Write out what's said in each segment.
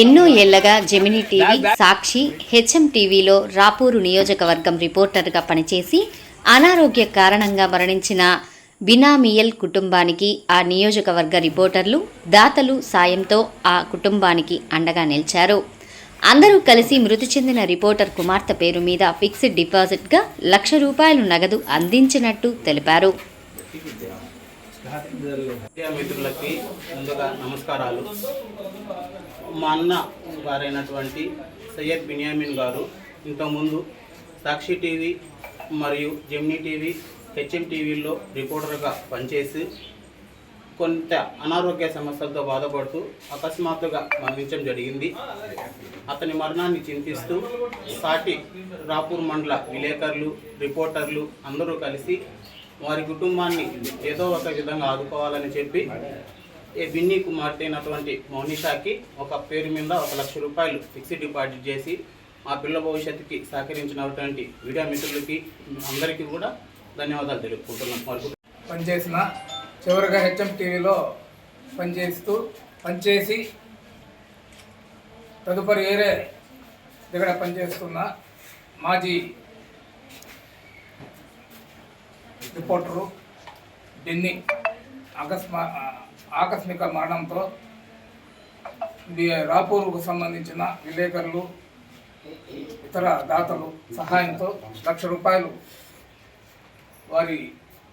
ఎన్నో ఏళ్ళగా Gemini TV Sakshi HM టీవీలో రాపూరు నియోజకవర్గం రిపోర్టర్గా పనిచేసి అనారోగ్య కారణంగా మరణించిన బినామియల్ కుటుంబానికి ఆ నియోజకవర్గ రిపోర్టర్లు దాతలు సాయంతో ఆ కుటుంబానికి అండగా నిలిచారు. అందరూ కలిసి మృతి చెందిన రిపోర్టర్ కుమార్తె పేరు మీద ఫిక్స్డ్ డిపాజిట్గా లక్ష రూపాయలు నగదు అందించినట్టు తెలిపారు. మీడియా మిత్రులకి ముందుగా నమస్కారాలు. మా అన్న గారైనటువంటి సయ్యద్ బిన్యామిన్ గారు ఇంతకుముందు సాక్షి టీవీ మరియు జెమ్నీ టీవీ హెచ్ఎం టీవీల్లో రిపోర్టర్గా పనిచేసి కొంత అనారోగ్య సమస్యలతో బాధపడుతూ అకస్మాత్తుగా మరణించడం జరిగింది. అతని మరణాన్ని చింతిస్తూ సాటి రాపూర్ మండల విలేకరులు రిపోర్టర్లు అందరూ కలిసి వారి కుటుంబాన్ని ఏదో ఒక విధంగా ఆదుకోవాలని చెప్పి ఏ బిన్నీ కుమార్తె అయినటువంటి మౌనిషాకి ఒక పేరు మీద ఒక లక్ష రూపాయలు ఫిక్స్డ్ డిపాజిట్ చేసి మా పిల్ల భవిష్యత్తుకి సహకరించినటువంటి మీడియా మిత్రులకి అందరికీ కూడా ధన్యవాదాలు తెలుపుకుంటున్నాం. వారి పనిచేసిన చివరిగా హెచ్ఎం టీవీలో పనిచేస్తూ పనిచేసి తదుపరి వేరే దగ్గర పనిచేస్తున్న మాజీ రిపోర్టరు. డెన్ని అకస్మా ఆకస్మిక మరణంతో రాపూర్కు సంబంధించిన విలేకరులు ఇతర దాతలు సహాయంతో లక్ష రూపాయలు వారి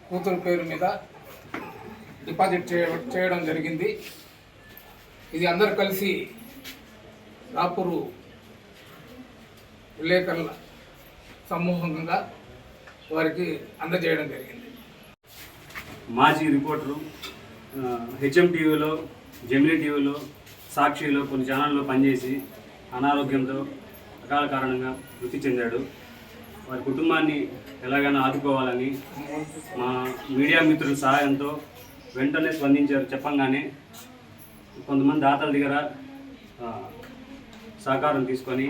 కూతురు పేరు మీద డిపాజిట్ చేయ చేయడం జరిగింది. ఇది అందరు కలిసి రాపూరు విలేకరుల సమూహంగా వారికి అందజేయడం జరిగింది. మాజీ రిపోర్టరు హెచ్ఎం టీవీలో జెమినీ టీవీలో సాక్షిలో కొన్ని ఛానల్లో పనిచేసి అనారోగ్యంతో అకాల కారణంగా మృతి చెందాడు. వారి కుటుంబాన్ని ఎలాగైనా ఆదుకోవాలని మా మీడియా మిత్రుల సహాయంతో వెంటనే స్పందించారు చెప్పంగానే కొంతమంది దాతల దగ్గర సహకారం తీసుకొని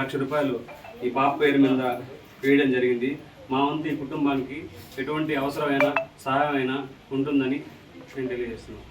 లక్ష రూపాయలు ఈ పాప పేరు మీద వేయడం జరిగింది. మా వంతు కుటుంబానికి ఎటువంటి అవసరమైన సహాయమైనా ఉంటుందని నేను తెలియజేస్తున్నాను.